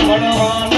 પડવાના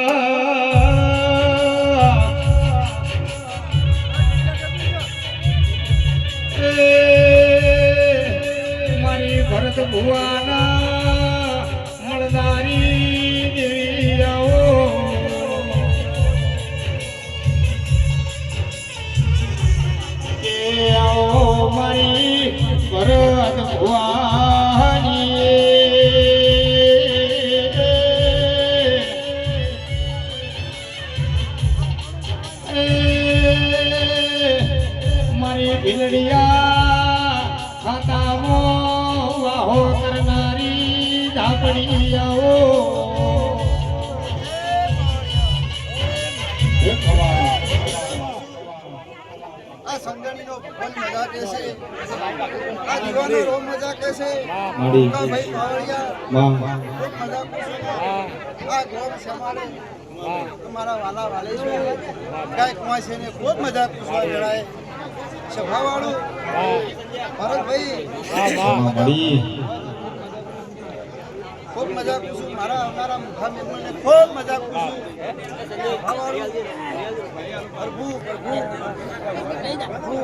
ભરત ભુવાના મળદારી દેવી આવો એ આવો મારી ભરત ભુવાની મારી ભીલડિયા ખાતામાં વાહો કરનારી ધાપડી આવો. તમારા વાલા વાલે છે. કાંઈક છે ને ખૂબ મજા આ વેળાએ? સભાવાળું. ભરતભાઈ ખૂબ મજા કરું છું. મારા આવનારા મુખા મહેમાનને ખૂબ મજા કરું છું. સભાવાળું. પ્રભુ પ્રભુ. પ્રભુ.